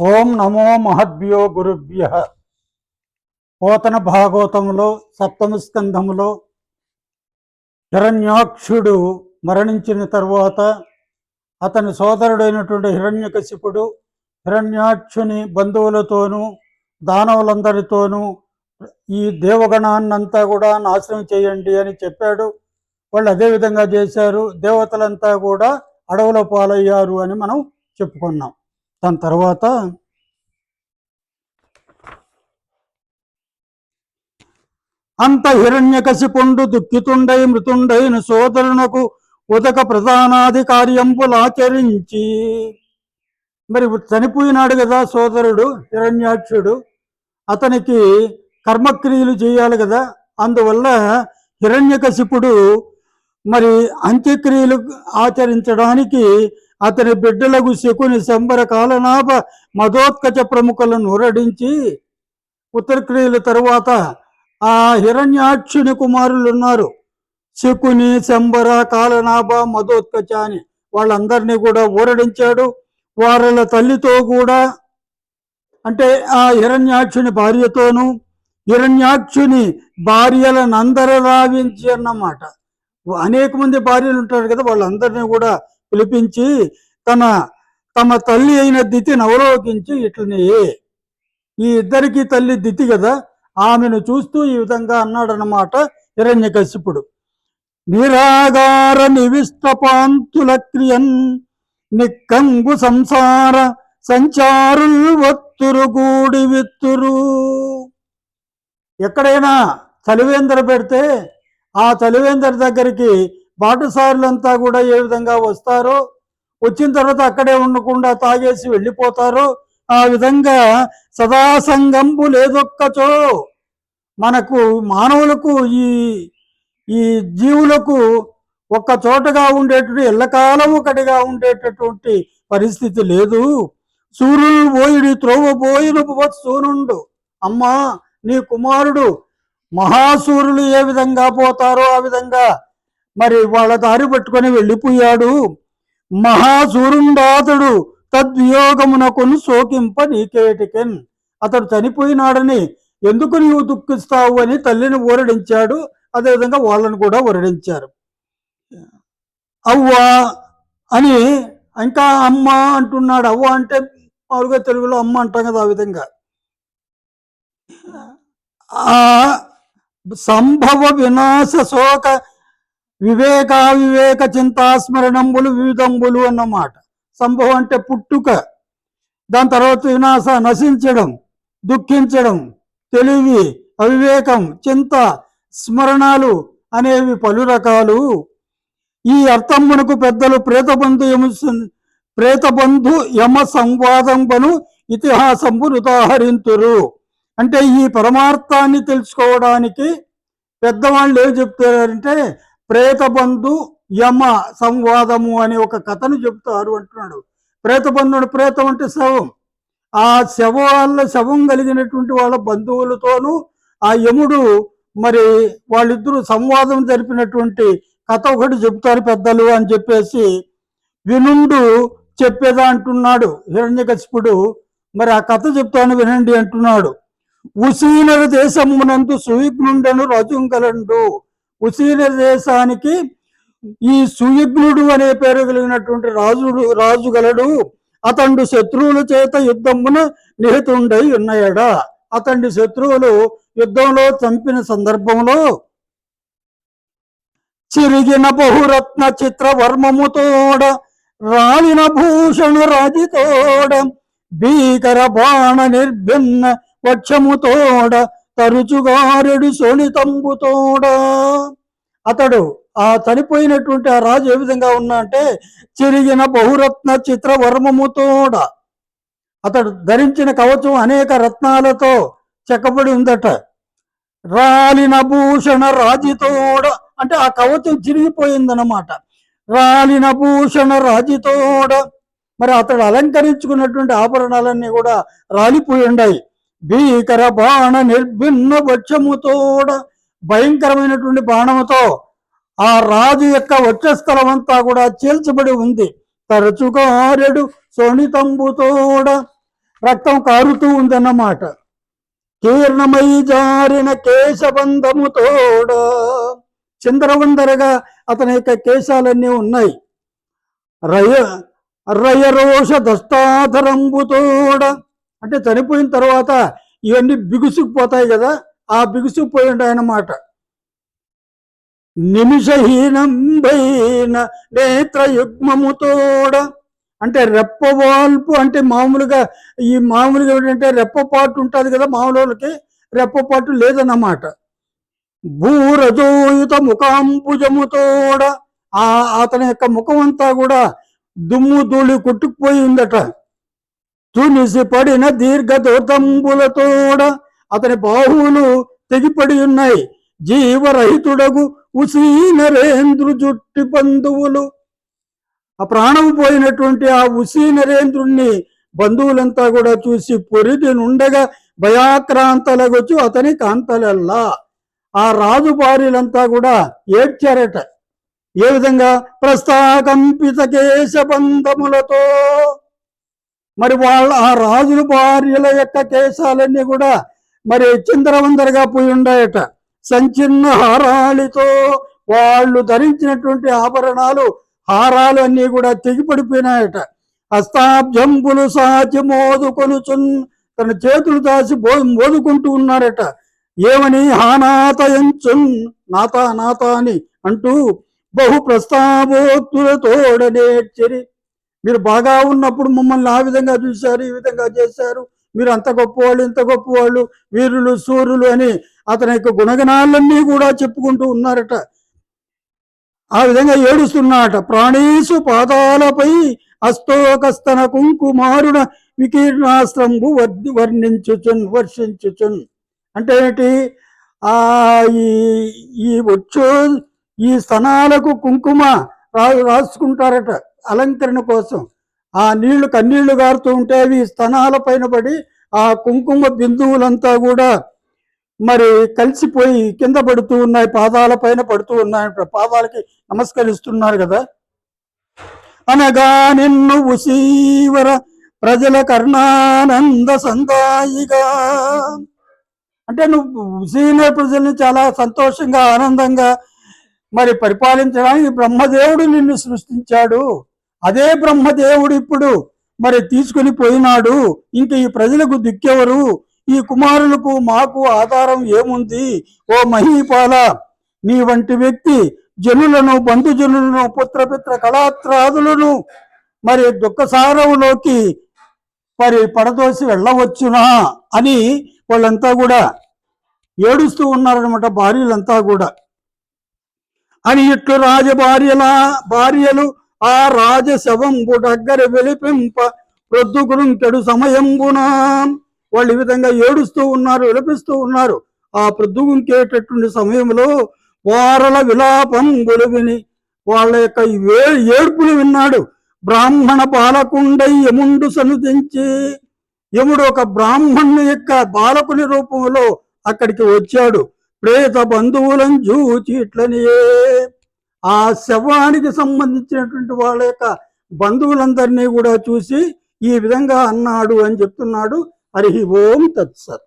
ఓం నమో మహద్భ్యో గురుభ్య. పోతన భాగవతంలో సప్తమ స్కంధములో హిరణ్యాక్షుడు మరణించిన తరువాత అతని సోదరుడైనటువంటి హిరణ్యకశిపుడు హిరణ్యాక్షుని బంధువులతోనూ దానవులందరితోనూ ఈ దేవగణాన్నంతా కూడా నాశనం చేయండి అని చెప్పాడు. వాళ్ళు అదే విధంగా చేశారు. దేవతలంతా కూడా అడవుల పాలయ్యారు అని మనం చెప్పుకున్నాం. దాని తర్వాత అంత హిరణ్యకశిపుండు దుఃఖితుండై మృతుండైన సోదరునకు ఉదక ప్రధానాది కార్యంపులాచరించి మరి చనిపోయినాడు కదా సోదరుడు హిరణ్యాక్షుడు. అతనికి కర్మక్రియలు చేయాలి కదా. అందువల్ల హిరణ్యకశిపుడు మరి అంత్యక్రియలు ఆచరించడానికి అతని బిడ్డలకు శకుని శంబర కాలనాభ మధోత్కచ ప్రముఖులను ఊరడించి ఉత్తరక్రియల తరువాత ఆ హిరణ్యాక్షుని కుమారులు ఉన్నారు శకుని శంబర కాలనాభ మధోత్కచ అని వాళ్ళందరినీ కూడా ఊరడించాడు. వారల తల్లితో కూడా అంటే ఆ హిరణ్యాక్షుని భార్యతోనూ హిరణ్యాక్షుని భార్యలను అందరూ రావించి అన్నమాట. అనేక మంది భార్యలు ఉంటారు కదా వాళ్ళందరినీ కూడా పిలిపించి తన తమ తల్లి అయిన దితిని అవలోకించి ఇట్లనే ఈ ఇద్దరికి తల్లి దితి కదా ఆమెను చూస్తూ ఈ విధంగా అన్నాడన్నమాట హిరణ్యకశిపుడు నిరాగార నివిష్టపాంతుల క్రియన్ నిక్కంగు సంసార సంచారుల్ వత్తురు గూడి విత్తురు. ఎక్కడైనా చలివేందర పెడితే ఆ చలివేందర్ దగ్గరికి బాటసారులంతా కూడా ఏ విధంగా వస్తారో వచ్చిన తర్వాత అక్కడే ఉండకుండా తాగేసి వెళ్ళిపోతారో ఆ విధంగా సదాసంగంబు లేదొక్కచో మనకు మానవులకు ఈ ఈ జీవులకు ఒక్క చోటగా ఉండేటువంటి ఎల్లకాలం ఒకటిగా ఉండేటటువంటి పరిస్థితి లేదు. సూర్యుడు పోయిడి త్రోవ పోయిన సూనుండు అమ్మా నీ కుమారుడు మహాసూర్యులు ఏ విధంగా పోతారో ఆ విధంగా మరి వాళ్ళ దారి పట్టుకొని వెళ్ళిపోయాడు. మహాసూరుండాతడు తద్వియోగమునకును శోకింప నీకేటికెన్. అతడు చనిపోయినాడని ఎందుకు నీవు దుఃఖిస్తావు అని తల్లిని ఊరడించాడు అదేవిధంగా వాళ్ళని కూడా ఊరడించారు అవ్వ అని ఇంకా అమ్మ అంటున్నాడు. అవ్వ అంటే మామూలుగా తెలుగులో అమ్మ అంటాం కదా ఆ విధంగా. సంభవ వినాశ శోక వివేక వివేక చింతాస్మరణంబులు వివిధంబులు అన్నమాట. సంభవం అంటే పుట్టుక. దాని తర్వాత వినాశ నశించడం దుఃఖించడం తెలివి అవివేకం చింత స్మరణాలు అనేవి పలు రకాలు. ఈ అర్థమునకు పెద్దలు ప్రేతబంధు యమ ప్రేతబంధు యమ సంవాదంబను ఇతిహాసంబును ఉదాహరింతురు అంటే ఈ పరమార్థాన్ని తెలుసుకోవడానికి పెద్దవాళ్ళు ఏం చెప్తారంటే ప్రేతబంధు యమ సంవాదము అనే ఒక కథను చెప్తారు అంటున్నాడు. ప్రేతబంధుడు ప్రేతం అంటే శవం. ఆ శవాల శవం కలిగినటువంటి వాళ్ళ బంధువులతోనూ ఆ యముడు మరి వాళ్ళిద్దరూ సంవాదం జరిపినటువంటి కథ ఒకటి చెప్తారు పెద్దలు అని చెప్పేసి వినుండు చెప్పేదా అంటున్నాడు. హిరణ్యకశిపుడు మరి ఆ కథ చెప్తాను వినండి అంటున్నాడు. ఉసీనర దేశమునందు సువిఘ్నుండను రజుంగలండు. ఉసిరి దేశానికి ఈ సుయుగ్నుడు అనే పేరు కలిగినటువంటి రాజుడు రాజు గలడు అతడు శత్రువుల చేత యుద్ధమున నిహితుండై ఉన్నాయడా అతడి శత్రువులు యుద్ధంలో చంపిన సందర్భంలో చిరిగిన బహురత్న చిత్ర వర్మముతోడ రాలిన భూషణ రాజితోడ భీకర బాణ నిర్భిన్న వక్షముతోడ తరుచుగారెడు శోణితంబుతోడ అతడు ఆ చనిపోయినటువంటి ఆ రాజు ఏ విధంగా ఉన్నా అంటే చిరిగిన బహురత్న చిత్రవర్మముతోడ. అతడు ధరించిన కవచం అనేక రత్నాలతో చెక్కబడి ఉందట. రాలిన భూషణ రాజితోడ. అంటే ఆ కవచం చిరిగిపోయిందన్నమాట. రాలిన భూషణ రాజితోడ. మరి అతడు అలంకరించుకున్నటువంటి ఆభరణాలన్నీ కూడా రాలిపోయి ఉన్నాయి భీకర బాణ నిర్భిన్న వక్షముతోడ భయంకరమైనటువంటి బాణముతో ఆ రాజు యొక్క వక్షస్థలం అంతా కూడా చీల్చబడి ఉంది. తరచుగారెడు సోనితంబుతోడ రక్తం కారుతూ ఉందన్నమాట. కీర్ణమై జారిన కేశబంధముతోడ చిందరవందరగా అతని యొక్క కేశాలన్నీ ఉన్నాయి. రయ రయరోష దస్తాధరంబుతోడ అంటే చనిపోయిన తర్వాత ఇవన్నీ బిగుసుకుపోతాయి కదా ఆ బిగుసుకుపోయిండు అన్నమాట నేత్ర నేత్రయుగ్మముతోడ. అంటే రెప్పవాల్పు అంటే మామూలుగా ఈ మామూలుగా ఏంటంటే రెప్పపాటు ఉంటుంది కదా మామూలు వాళ్ళకి రెప్పపాటు లేదన్నమాట. భూరజోయుత ముఖాంబుజముతోడ. ఆ అతని యొక్క ముఖం అంతా కూడా దుమ్ము ధూళి కొట్టుకుపోయి ఉందట. తునిసి పడిన దీర్ఘదోతంబులతోడ అతని బాహువులు తెగిపడి ఉన్నాయి జీవరహితుడగు ఉసీ నరేంద్రు జుట్టి బంధువులు. ఆ ప్రాణం పోయినటువంటి ఆ ఉసీ నరేంద్రుణ్ణి బంధువులంతా కూడా చూసి పొరిది నుండగా భయాక్రాంతలగొచ్చు అతని కాంతలల్లా. ఆ రాజు భార్యలంతా కూడా ఏడ్చారట. ఏ విధంగా? ప్రస్తాకంపిత కేశబంధములతో. మరి వాళ్ళ ఆ రాజుల భార్యల యొక్క కేశాలన్నీ కూడా మరి చిందరవందరగా పోయి ఉన్నాయట సంచిన్న హారాలితో వాళ్ళు ధరించినటువంటి ఆభరణాలు హారాలు అన్నీ కూడా తెగిపడిపోయినాయట. హస్తాబ్జంబులు సాచి మోదుకొనుచున్ తన చేతులు దాచి బో మోదుకుంటూ ఉన్నారట. ఏమని? హానాతయంచున్ నాతా నాతా అని అంటూ బహు ప్రస్తావోక్తులతోడనేర్చరి మీరు బాగా ఉన్నప్పుడు మమ్మల్ని ఆ విధంగా చూశారు ఈ విధంగా చేశారు. మీరు అంత గొప్పవాళ్ళు ఇంత గొప్పవాళ్ళు వీరులు సూర్యులు అని అతని యొక్క గుణగణాలన్నీ కూడా చెప్పుకుంటూ ఉన్నారట. ఆ విధంగా ఏడుస్తున్నాట ప్రాణేశు పాదాలపై అస్తోకస్తన కుంకుమారుణ వికీర్ణాస్త్రంబు వర్ధి వర్ణించుచున్ వర్షించుచున్. అంటే ఏంటి? ఆ ఈ ఈ వచ్చు ఈ స్తనాలకు కుంకుమ రాసుకుంటారట. అలంకరణ కోసం ఆ నీళ్ళు కన్నీళ్ళు గారుతూ ఉంటే అవి స్తనాల పైన పడి ఆ కుంకుమ బిందువులంతా కూడా మరి కలిసిపోయి కింద పడుతూ ఉన్నాయి పాదాల పైన పడుతూ ఉన్నాయి. పాదాలకి నమస్కరిస్తున్నారు కదా. అనగా నిన్ను ఉసీవర ప్రజల కర్ణానంద సందాయిగా అంటే నువ్వు ఉసీన ప్రజల్ని చాలా సంతోషంగా ఆనందంగా మరి పరిపాలించడానికి బ్రహ్మదేవుడు నిన్ను సృష్టించాడు. అదే బ్రహ్మదేవుడు ఇప్పుడు మరి తీసుకుని పోయినాడు. ఇంక ఈ ప్రజలకు దిక్కెవరు? ఈ కుమారులకు మాకు ఆధారం ఏముంది? ఓ మహీపాల నీ వంటి వ్యక్తి జనులను బంధుజనులను పుత్రపిత్ర కళాత్రాదులను మరి దుఃఖసారవులోకి మరి పడదోసి వెళ్ళవచ్చునా అని వాళ్ళంతా కూడా ఏడుస్తూ ఉన్నారనమాట భార్యలంతా కూడా. అని ఇట్లు రాజభార్యల భార్యలు ఆ రాజశవంబు దగ్గర వెలిపింప ప్రొద్దుగురుంకెడు సమయంబునా. వాళ్ళు ఈ విధంగా ఏడుస్తూ ఉన్నారు విలపిస్తూ ఉన్నారు. ఆ ప్రొద్దుగుంకేటటువంటి సమయంలో వారల విలాపం విని వాళ్ళ యొక్క ఏడుపులు వే- ఏడ్పులు విన్నాడు. బ్రాహ్మణ బాలకుండై యముండు సనుదించి యముడు ఒక బ్రాహ్మణుని యొక్క బాలకుని రూపంలో అక్కడికి వచ్చాడు. ప్రేత బంధువులను చూచి ఇట్లనియే. ఆ శవానికి సంబంధించినటువంటి వాళ్ళ యొక్క బంధువులందరినీ కూడా చూసి ఈ విధంగా అన్నాడు అని చెప్తున్నాడు. హరి ఓం తత్సత్